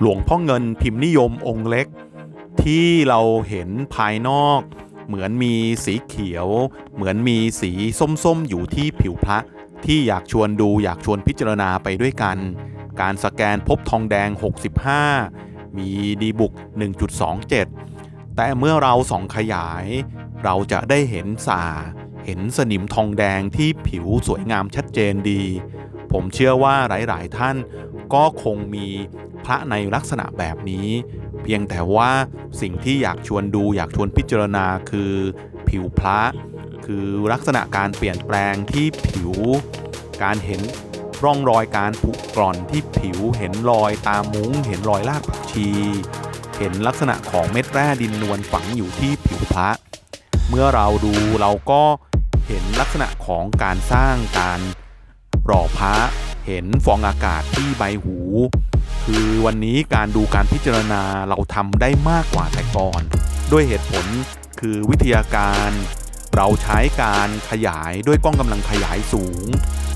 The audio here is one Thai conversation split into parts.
หลวงพ่อเงินพิมพ์นิยมองค์เล็ก ที่เราเห็นภายนอก เหมือนมีสีเขียว เหมือนมีสีส้มๆ อยู่ที่ผิวพระ ที่อยากชวนดูอยากชวนพิจารณาไปด้วยกัน การสแกนพบทองแดง 65 มีดีบุก 1.27 แต่เมื่อเราส่องขยาย เราจะได้เห็นสาเห็นสนิมทองแดงที่ผิวสวยงามชัดเจนดี ผมเชื่อว่าหลายๆ ท่านก็คงมีพระในลักษณะแบบนี้ เพียงแต่ว่าสิ่งที่อยากชวนดูอยากชวนพิจารณาคือผิวพระ คือลักษณะการเปลี่ยนแปลงที่ผิว การเห็นร่องรอยการผุกร่อนที่ผิวเห็นรอยตามมุ้ง เห็นรอยรากผักชี เห็นลักษณะของเม็ดแร่ดินนวลฝังอยู่ที่ผิวพระ เมื่อเราดูเราก็เห็นลักษณะของการสร้างการ ล่อพระเห็นฟองอากาศที่ใบหู คือวันนี้การดูการพิจารณาเราทำได้มากกว่าแต่ก่อน ด้วยเหตุผลคือวิทยาการ เราใช้การขยายด้วยกล้องกำลังขยายสูง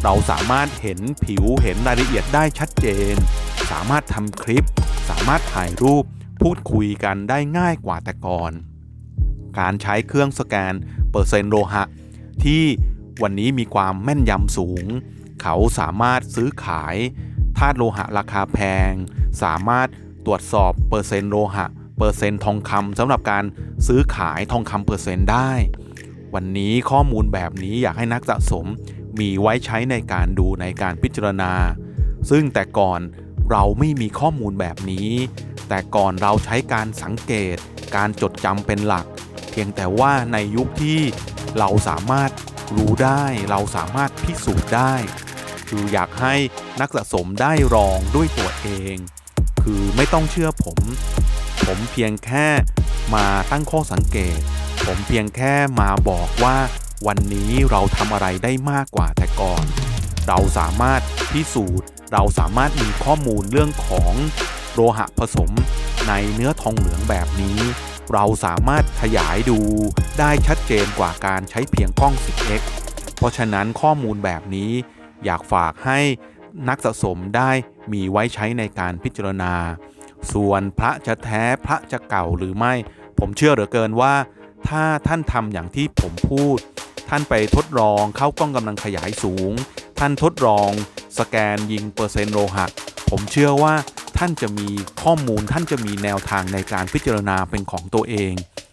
เราสามารถเห็นผิวเห็นรายละเอียดได้ชัดเจน สามารถทำคลิป สามารถถ่ายรูปพูดคุยกันได้ง่ายกว่าแต่ก่อน การใช้เครื่องสแกนเปอร์เซ็นต์โลหะ ที่วันนี้มีความแม่นยำสูง เขาสามารถซื้อขายธาตุโลหะราคาแพง สามารถตรวจสอบเปอร์เซ็นต์โลหะ เปอร์เซ็นต์ทองคำสำหรับการซื้อขายทองคำเปอร์เซ็นต์ได้ วันนี้ข้อมูลแบบนี้อยากให้นักสะสมมีไว้ใช้ในการดูในการพิจารณา ซึ่งแต่ก่อนเราไม่มีข้อมูลแบบนี้ แต่ก่อนเราใช้การสังเกต การจดจำเป็นหลัก เพียงแต่ว่าในยุคที่เราสามารถรู้ได้ เราสามารถพิสูจน์ได้ คืออยากให้นักสะสมได้ลองด้วยตัวเอง คือไม่ต้องเชื่อผม ผมเพียงแค่มาตั้งข้อสังเกต ผมเพียงแค่มาบอกว่าวันนี้เราทำอะไรได้มากกว่าแต่ก่อน เราสามารถพิสูจน์ เราสามารถมีข้อมูลเรื่องของโลหะผสมในเนื้อทองเหลืองแบบนี้ เราสามารถขยายดูได้ชัดเจนกว่าการใช้เพียงกล้อง 10x เพราะฉะนั้นข้อมูลแบบนี้ อยากฝากให้นักสะสมได้มีไว้ใช้ในการพิจารณา ส่วนพระจะแท้พระจะเก่าหรือไม่ ผมเชื่อเหลือเกินว่า ถ้าท่านทำอย่างที่ผมพูด ท่านไปทดลองเข้ากล้องกำลังขยายสูง ท่านทดลองสแกนยิงเปอร์เซ็นต์โลหะ ผมเชื่อว่าท่านจะมีข้อมูลท่านจะมีแนวทางในการพิจารณาเป็นของตัวเอง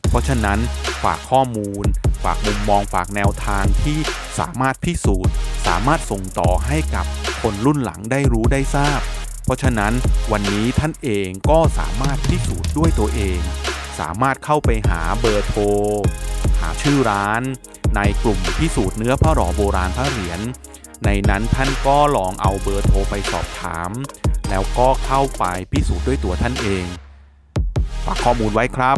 เพราะฉะนั้นฝากข้อมูล ฝากมุมมองฝากแนวทางที่สามารถพิสูจน์ สามารถส่งต่อให้กับคนรุ่นหลังได้รู้ได้ทราบ เพราะฉะนั้นวันนี้ท่านเองก็สามารถพิสูจน์ด้วยตัวเอง สามารถเข้าไปหาเบอร์โทร หาชื่อร้าน ในกลุ่มพิสูจน์เนื้อพระหล่อโบราณพระเหรียญในนั้นท่านก็ลองเอาเบอร์โทรไปสอบถาม แล้วก็เข้าไปพิสูจน์ด้วยตัวท่านเองฝากข้อมูลไว้ครับ